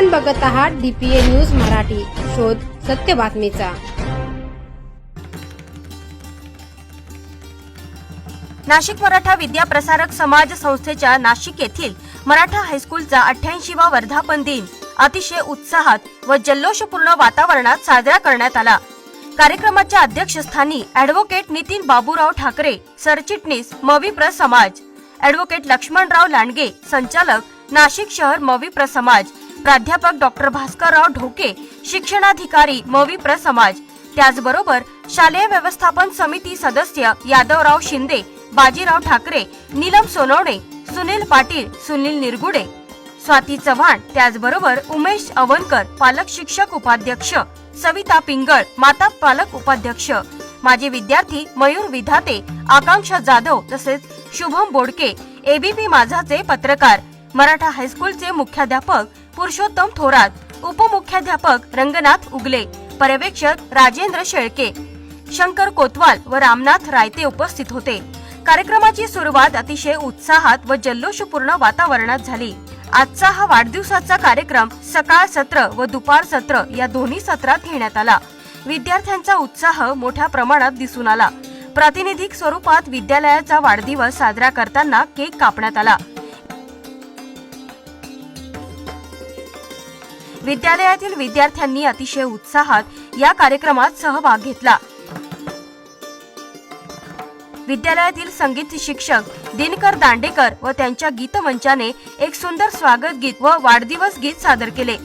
आपण बघत आहात डीपीए न्यूज मराठी. शोध सत्य बातमीचा. नाशिक मराठा विद्या प्रसारक समाज संस्थेच्या नाशिक येथील मराठा हायस्कूलचा अठ्ठ्याऐंशीवा वर्धापन दिन अतिशय उत्साहात व जल्लोषपूर्ण वातावरणात साजरा करण्यात आला. कार्यक्रमाच्या अध्यक्षस्थानी ऍडव्होकेट नितीन बाबूराव ठाकरे सरचिटणीस मविप्र समाज. ऍडव्होकेट लक्ष्मणराव लांडगे संचालक नाशिक शहर मविप्र समाज. प्राध्यापक डॉक्टर भास्करराव ढोके शिक्षणाधिकारी मविप्र समाज त्याचबरोबर शालेय व्यवस्थापन समिती सदस्य यादवराव शिंदे बाजीराव ठाकरे नीलम सोनवणे सुनील पाटील सुनील निरगुडे. स्वाती चव्हाण त्याचबरोबर उमेश अवनकर पालक शिक्षक उपाध्यक्ष. सविता पिंगळ माता पालक उपाध्यक्ष. माजी विद्यार्थी मयूर विधाते आकांक्षा जाधव तसेच शुभम बोडके एबीपी माझाचे पत्रकार. मराठा हायस्कूलचे मुख्याध्यापक पुरुषोत्तम थोरात उपमुख्याध्यापक रंगनाथ उगले पर्यवेक्षक राजेंद्र शेळके शंकर कोतवाल व रामनाथ रायते उपस्थित होते. कार्यक्रमाची सुरुवात अतिशय उत्साहात व जल्लोषपूर्ण वातावरणात झाली. आजचा हा वाढदिवसाचा कार्यक्रम सकाळ सत्र व दुपार सत्र या दोन्ही सत्रात घेण्यात आला. विद्यार्थ्यांचा उत्साह मोठ्या प्रमाणात दिसून आला. प्रातिनिधिक स्वरूपात विद्यालयाचा वाढदिवस साजरा करताना केक कापण्यात आला. विद्यालयातील विद्यार्थ्यांनी अतिशय उत्साहात या कार्यक्रमात सहभाग घेतला. विद्यालयातील संगीत शिक्षक दिनकर दांडेकर व त्यांच्या गीतमंचाने एक सुंदर स्वागत गीत व वाढदिवस गीत सादर केले.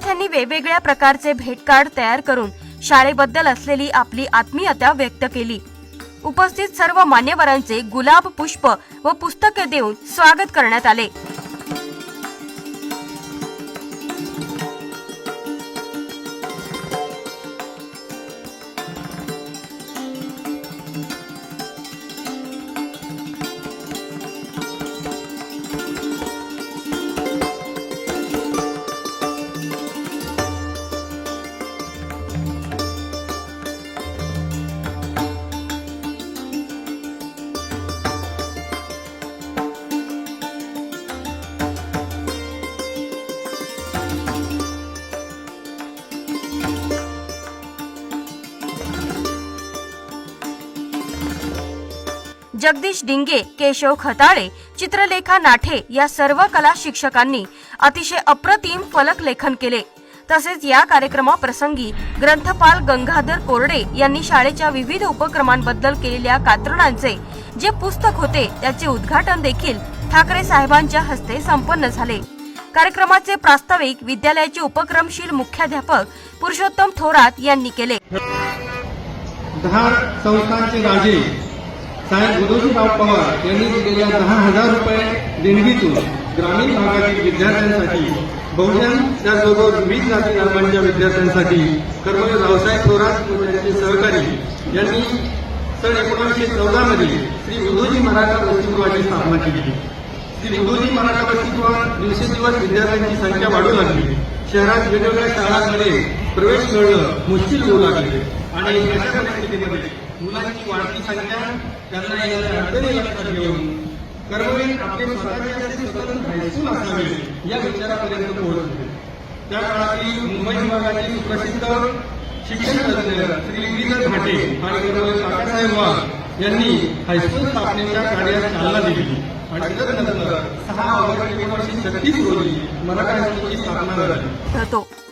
विद्यार्थ्यांनी वेगवेगळ्या प्रकारचे भेटकार्ड तयार करून शाळेबद्दल असलेली आपली आत्मीयता व्यक्त केली. उपस्थित सर्व मान्यवरांचे गुलाब पुष्प व पुस्तके देऊन स्वागत करण्यात आले. जगदीश डिंगे केशव खताळे चित्रलेखा नाठे या सर्व कला शिक्षकांनी अतिशय अप्रतिम फलक लेखन केले. तसेच या कार्यक्रमाप्रसंगी ग्रंथपाल गंगाधर कोरडे यांनी शाळेच्या विविध उपक्रमांबद्दल केलेल्या कात्रणांचे जे पुस्तक होते त्याचे उद्घाटन देखील ठाकरे साहेबांच्या हस्ते संपन्न झाले. कार्यक्रमाचे प्रास्ताविक विद्यालयाचे उपक्रमशील मुख्याध्यापक पुरुषोत्तम थोरात यांनी केले. दहा संस्थांचे राजे साहेब गुरुजीराव पवार यांनी दिलेल्या दहा हजार रुपये देणगीतून ग्रामीण भागातील विद्यार्थ्यांसाठी बहुजन त्याचबरोबर विविध जाती धर्मांच्या विद्यार्थ्यांसाठी कर्मवीर रावसाहेब थोरात व त्यांचे सहकारी यांनी सन एकोणीसशे चौदा मध्ये श्री उदोजी मराठा वसतिगृहाची स्थापना केली. श्री उदोजी मराठा वसतिगृहात दिवसेंदिवस विद्यार्थ्यांची संख्या वाढू लागली. शहरात वेगवेगळ्या शाळांमध्ये प्रवेश मिळणं मुश्किल होऊ लागले. आणि अशा परिस्थितीमध्ये मुलांची वाढती संख्या त्यांना येणाऱ्या अडचणी लक्षात घेऊन कर्मवीर आपले स्वतःचे असे स्वतंत्र हायस्कूल असावे या विचारापर्यंत पोहोचले. त्या काळातील मुंबई विभागातील सुप्रसिद्ध शिक्षण तज्ज्ञ श्री गिरीधर भाटे आणि कर्मवीर काकासाहेब वाघ यांनी हायस्कूल स्थापनेच्या कार्यास चालना दिली. आणि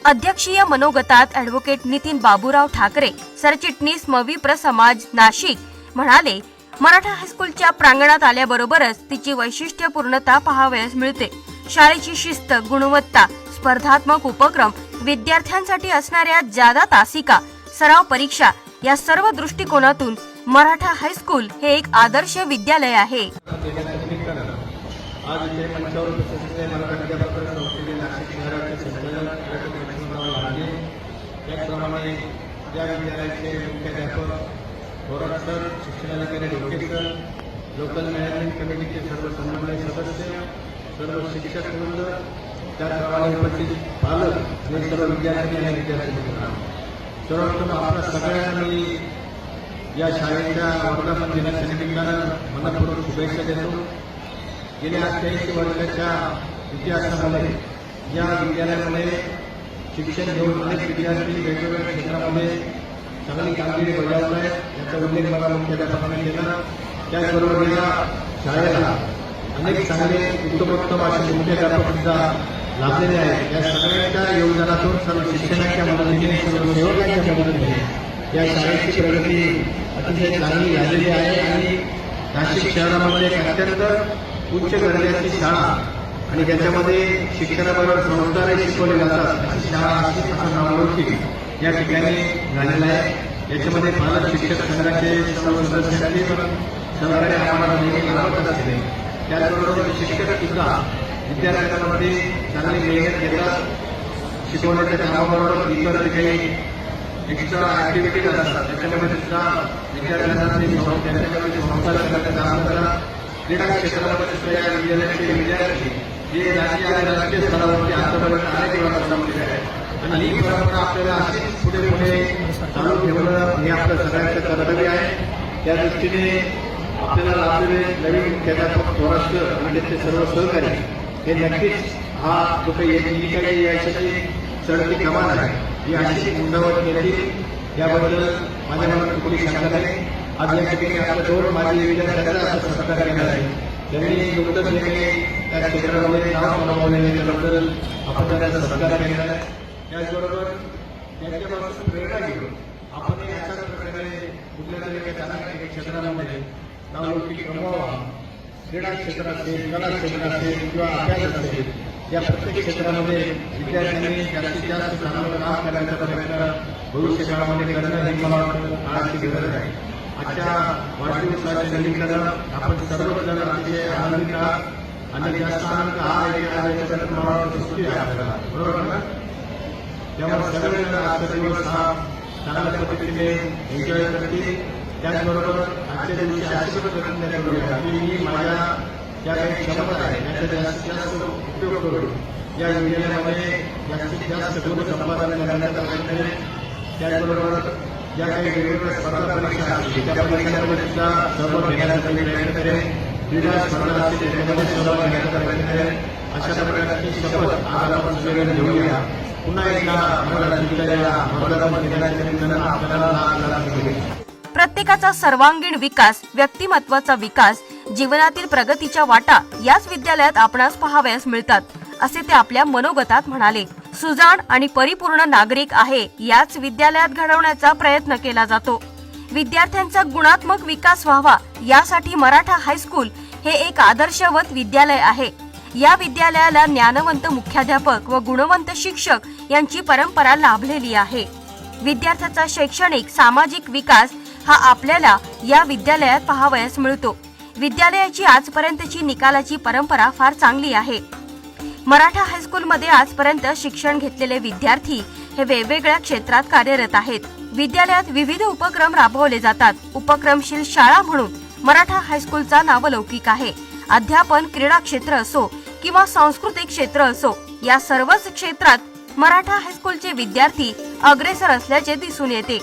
अध्यक्षीय मनोगतात ऍडव्होकेट नितीन बाबूराव ठाकरे सरचिटणीस मविप्र समाज नाशिक म्हणाले मराठा हायस्कूलच्या प्रांगणात आल्याबरोबरच तिची वैशिष्ट्यपूर्णता पाहावयास मिळते. शाळेची शिस्त गुणवत्ता स्पर्धात्मक उपक्रम विद्यार्थ्यांसाठी असणाऱ्या जादा तासिका सराव परीक्षा या सर्व दृष्टिकोनातून मराठा हायस्कूल हे एक आदर्श विद्यालय आहे. आज इथे मंचावर उपस्थित असलेले मराठा प्रकरण संस्थेचे नाशिक शहराचे संचालक लक्ष्मणराव लांडे त्याचप्रमाणे या विद्यालयाचे मुख्याध्यापक थोरात सर शिक्षणाधिकारी डोके सर लोकल मॅनेजमेंट कमिटीचे सर्व समन्वय सदस्य सर्व शिक्षक वृंद त्याचप्रमाणे उपस्थित पालक आणि सर्व विद्यार्थी आणि विद्यार्थी मित्रांनो. सर्वप्रथम आपल्या सगळ्यांना मी या शाळेच्या वर्धापन दिनाच्या निमित्तानं मनपूर्वक शुभेच्छा देतो. गेल्या अठ्ठ्याऐंशी वर्षाच्या इतिहासामध्ये या विद्यालयामध्ये शिक्षण घेऊन अनेक विद्यार्थी वेगवेगळ्या क्षेत्रामध्ये चांगली कामगिरी बजावत आहेत. याचा उल्लेख मला मुख्याध्यापकांनी केला. त्याचबरोबर या शाळेला अनेक चांगले उत्तमोत्तम असे मुख्याध्यापक लाभलेले आहेत. या सगळ्यांच्या योगदानातून सर्व शिक्षणाच्या मदतीने सर्व सेवकांच्या मदतीने या शाळेची प्रगती अतिशय चांगली झालेली आहे. आणि नाशिक शहरामध्ये एक अत्यंत उच्च दर्जाची शाळा आणि ज्याच्यामध्ये शिक्षणाबरोबर संस्कार शिकवले जातात अशी शाळा अशी असं नावलौकिक या ठिकाणी झालेलं आहे. याच्यामध्ये पालक शिक्षक संघाचे सर्व सदस्यांचे सहकार्य आम्हाला नेहमी लाभत असते त्याचबरोबर शिक्षक सुद्धा विद्यार्थ्यांमध्ये चांगली मेहनत घेतात. शिकवण्याच्या कामाबरोबर इतर जे काही एक्स्ट्रा ऍक्टिव्हिटीज असतात. त्याच्यामध्ये सुद्धा विद्यार्थ्यांना ते त्यांच्यामध्ये संस्कार करण्याचं काम करतात. क्रीडा क्षेत्रामध्ये सुद्धा या विद्यालयाचे विद्यार्थी जे आणि राष्ट्रीय स्तरावरती आतापर्यंत अनेक वेळा पसरलेले आहेत आणि ही परंपरा आपल्याला अशीच पुढे पुढे चालू ठेवणं हे आपलं सगळ्यांचं कर्तव्य आहे. त्या दृष्टीने आपल्याला लाभलेले नवीन मुख्याध्यापक स्वराष्ट्र आणि त्याचे सर्व सहकारी हे नक्कीच हा जो काही एक निकाली यासाठी चढती कमान आहे. ही अशी उंडावत केली. याबद्दल माझ्या मनात कुठली शंका नाही. आज या ठिकाणी आपल्या दोन माजी विद्यार्थ्यांचा असं सत्कार केला आहे त्यांनी नुकतंच जे काही त्या क्षेत्रामध्ये नाव कमावलेले त्याबद्दल आपण त्यांचा सत्कार केला आहे. त्याचबरोबर त्यांच्यापासून प्रेरणा घेऊन आपण अशाच प्रकारे कुठल्या तरी काही चांगल्या क्षेत्रामध्ये नावलौकिक कमवावा क्रीडा क्षेत्र असेल कला क्षेत्र असेल किंवा अभ्यास असेल या प्रत्येक क्षेत्रामध्ये विद्यार्थ्यांनी जास्तीत जास्त चांगलं काम करण्याचा प्रयत्न भविष्य काळामध्ये करणं हे मला वाटतं काळाची गरज आहे. आजच्या वाढदिवसाच्या निमित्तानं आपण सर्वजण अतिशय आनंदित आहात आणि हा एक आहे आहे आपल्याला. बरोबर ना? त्यामुळे सगळेजण आजचा दिवस हा चांगल्या पद्धतीने एन्जॉय करतील. त्याचबरोबर आजच्या दिवशी मी माझ्या ज्या काही क्षमता आहे त्याचा जास्तीत जास्त उपयोग करून या जास्तीत जास्त गुण संपादन करण्याचा प्रयत्न त्याचबरोबर ज्या काही वेगवेगळ्या स्पर्धा परीक्षा असतील त्या परीक्षांमध्ये सुद्धा सहभाग घेण्याचा प्रयत्न करेल क्रीडा स्पर्धा असतील त्याच्यामध्ये सहभाग घेण्याचा प्रयत्न करेल अशा प्रकारची शपथ आज आपण सगळ्यांनी घेऊया. पुन्हा एकदा मला या मतदारामध्ये दिनाच्या निमित्तानं आपल्याला लाभ प्रत्येकाचा सर्वांगीण विकास व्यक्तिमत्वाचा विकास जीवनातील प्रगतीच्या वाटा याच विद्यालयात आपणास पहावयास मिळतात असे ते आपल्या मनोगतात म्हणाले. सुजाण आणि परिपूर्ण नागरिक आहे याच विद्यालयात घडवण्याचा प्रयत्न केला जातो. विद्यार्थ्यांचा गुणात्मक विकास व्हावा यासाठी मराठा हायस्कूल हे एक आदर्शवत विद्यालय आहे. या विद्यालयाला ज्ञानवंत मुख्याध्यापक व गुणवंत शिक्षक यांची परंपरा लाभलेली आहे. विद्यार्थ्याचा शैक्षणिक सामाजिक विकास हा आपल्याला या विद्यालयात पाहावयास मिळतो. विद्यालयाची आजपर्यंतची निकालाची परंपरा फार चांगली आहे. मराठा हायस्कूलमध्ये आजपर्यंत शिक्षण घेतलेले विद्यार्थी हे वेगवेगळ्या क्षेत्रात कार्यरत आहेत. विद्यालयात विविध उपक्रम राबवले जातात. उपक्रमशील शाळा म्हणून मराठा हायस्कूलचा नावलौकिक आहे. अध्यापन क्रीडा क्षेत्र असो किंवा सांस्कृतिक क्षेत्र असो या सर्वच क्षेत्रात मराठा हायस्कूलचे विद्यार्थी अग्रेसर असल्याचे दिसून येते.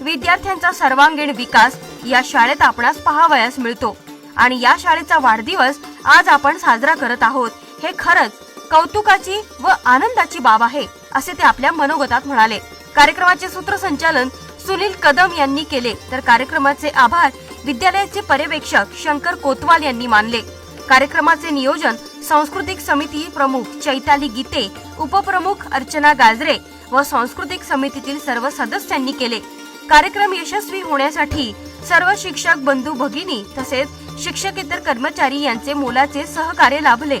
विद्यार्थ्यांचा सर्वांगीण विकास या शाळेत आपणास पाहावयास मिळतो. आणि या शाळेचा वाढदिवस आज आपण साजरा करत आहोत. हे खरंच कौतुकाची व आनंदाची बाब आहे असे ते आपल्या मनोगतात म्हणाले. कार्यक्रमाचे सूत्रसंचालन सुनील कदम यांनी केले. तर कार्यक्रमाचे आभार विद्यालयाचे पर्यवेक्षक शंकर कोतवाल यांनी मानले. कार्यक्रमाचे नियोजन सांस्कृतिक समिती प्रमुख चैताली गीते उपप्रमुख अर्चना गाजरे व सांस्कृतिक समितीतील सर्व सदस्यांनी केले. कार्यक्रम यशस्वी होण्यासाठी सर्व शिक्षक बंधू भगिनी तसेच शिक्षकेतर कर्मचारी यांचे मोलाचे सहकार्य लाभले.